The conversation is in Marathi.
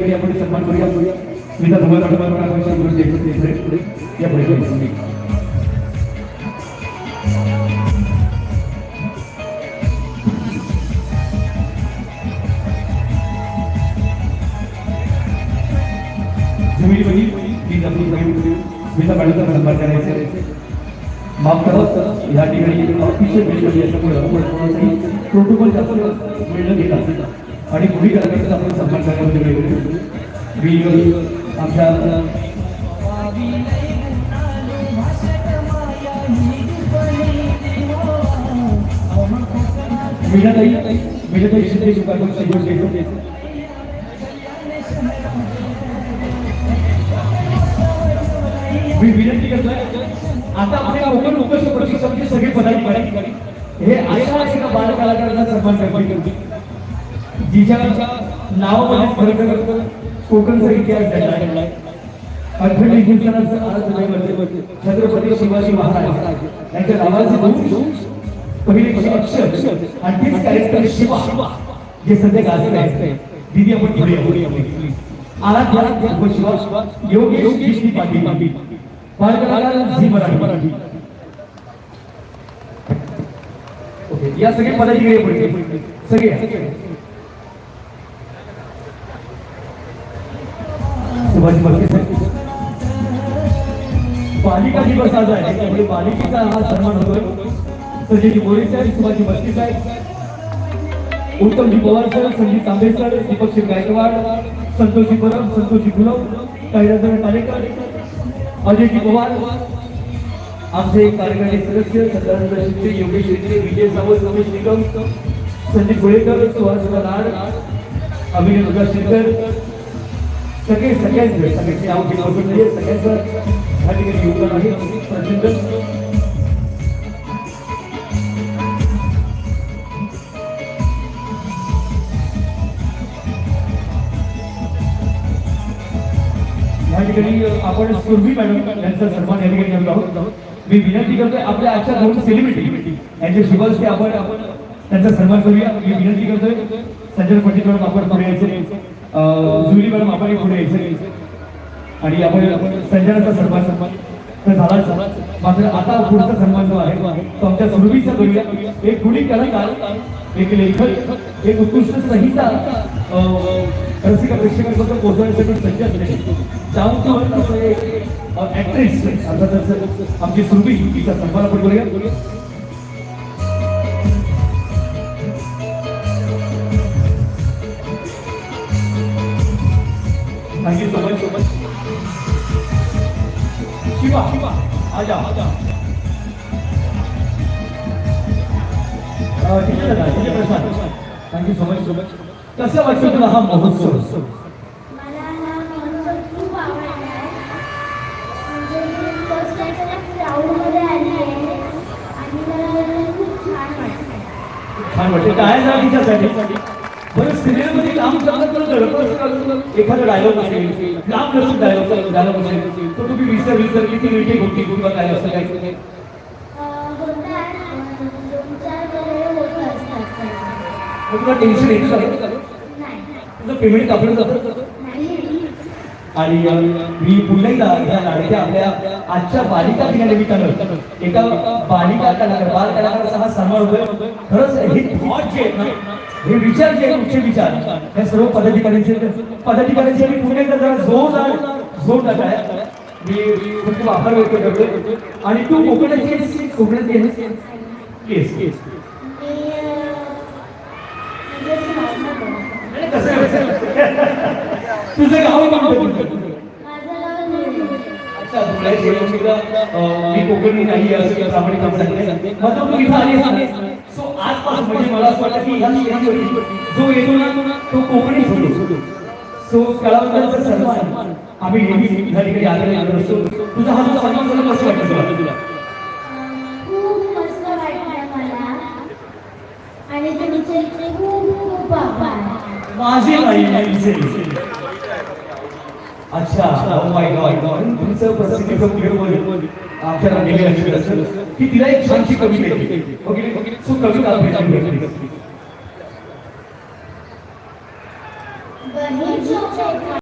आपण सन्मान करूया सन्मान पुढे पुढे पुढे पुढे पुढे. माफ करा या ठिकाणी अतिशय वेळ असल्यामुळे प्रोटोकॉल जास्त वेळ घेतात आणि पुढे कार्यक्रमाचा आपण सन्मान करण्यामध्ये वेळ घेऊ. मी आमच्या मीनाताई मीनाताई शिंदे शुभागम संयोज देतो मी विनंती करतोय आता आपल्या कोकण उपस्थ प्रशिक्षणाचे सगळे पदाधिकारी हे अशा एका बाल कलाकारांचा सन्मान करतील जिच्या नावामध्ये खरं खरं कोकणचा इतिहास घडलाय अठरा हिंदुस्थानाचं आज दुनियेमध्ये छत्रपती शिवाजी महाराज यांच्या नावाचे दोन पहिले अक्षर आणि तीच कॅरेक्टर शिवा जे सध्या गाजत आहे. दिदी आपण पुढे पुढे शिवा शिवा योगेश श्री पाटील. पाटील बालकलाकार झी मराठी. मराठी ओके या सगळे पदाधिकारी सगळे सगळे मस्के सर बालिका दिवस आज आहे. त्यामुळे बालिकेचा हा सन्मान होतोय. संजयजी मोरे सर सुभाषजी मस्के साहेब, उत्तमजी पवार सर संजीत तांबे सर दीपक शिव गायकवाड, संतोषजी परब, संतोषजी गुलव कैलासराव टालेकर अजयजी पवार, आमचे कार्यकारी सदस्य, सदानंद शिंदे, योगेश शिंदे, विजय सावंत, रमेश निगम, संदीप गोळेकर, सुहास लाड अभिनय प्रकाश शेखर सगळे सगळ्यांचे सगळ्यांचे नाव घेणं आवश्यक सगळ्यांचं या ठिकाणी योगदान आहे. प्रचंड. या ठिकाणी आपण सुरभी मॅडम यांचा सन्मान या ठिकाणी आहोत. मी विनंती करतोय आपल्या आजच्या दोन सेलिब्रिटी यांच्या शुभास्ते आपण आपण त्यांचा सन्मान करूया. मी विनंती करतोय संजय पाटील आपण पुढे यायचे. अं, जुली मॅडम आपण पुढे यायचं आणि आपण संजनाचा सन्मान सन्मान तर झालाच झाला मात्र आता पुढचा सन्मान जो आहे तो आमच्या सुरभीचा करूया. एक गुणी कलाकार एक लेखक एक उत्कृष्ट संहिता अं, रसिका प्रेक्षकांपर्यंत पोहोचवण्यासाठी सज्ज असते डाऊन टू ऍक्ट्रेस अर्थातच आमची सुरभी तिचा सन्मान आपण करूया. Thank you so much so much Shiva Shiva आजा आजा ठीक आहे दादा, ठीक आहे Prashant thank you so much so much कसं वाटतं तुला हा महोत्सव मला हा महोत्सव खूप आवडला आहे. म्हणजे मी फर्स्ट टाइम क्राऊडमध्ये आली आहे. आणि मला खूप छान वाटतं छान वाटतं काय झालं तिच्यासाठी? बरं सिनेमामध्ये काम गडबड असं एखादा डायलॉग असेल लांब नसेल डायलॉग डायलॉग असेल तर तुम्ही विसर विसर किती मिनिटे होती किंवा काय असं काय? तुला टेन्शन येतं तुझं पेमेंट कापलं जातं आणि मी पुन्हा एकदा या लाडक्या आपल्या आजच्या बालिका दिनानिमित्तानं एका बालिका कलाकार बाल कलाकाराचा हा सन्मान होतोय. खरंच हे थॉट जे आहेत ना हे विचार जे आहेत उच्च विचार हे सर्व पदाधिकाऱ्यांचे पदाधिकाऱ्यांचे मी पुन्हा एकदा जरा जोरदार जोर टाकाय मी खूप आभार व्यक्त करतोय. आणि तू कोकणाची आहेस केस केस मी अं, म्हणजे असं माझं नाव. कसं आहे? तुझं गाव कोणतं? मी कोकणी नाही असं प्रामाणिकपणे सांगते मग तू इथं आलीस ना सो आजपासून म्हणजे मला असं की ह्या स्टेजवरती जो येतो ना तो कोकणीच होतो. सो कलावंतांचा सन्मान आम्ही नेहमी या ठिकाणी आलेले असतो. तुझा हा जो सन्मान झाला कसं वाटतं तुला? तुला वाटलं आणि तुमचे खूप खूप आभार. माझे. अच्छा oh माय गॉड तुमचं प्रसिद्धीचं व्हिडिओ आमच्या गेले की तिला एक छानशी कविता ओके सो कविता भेटली.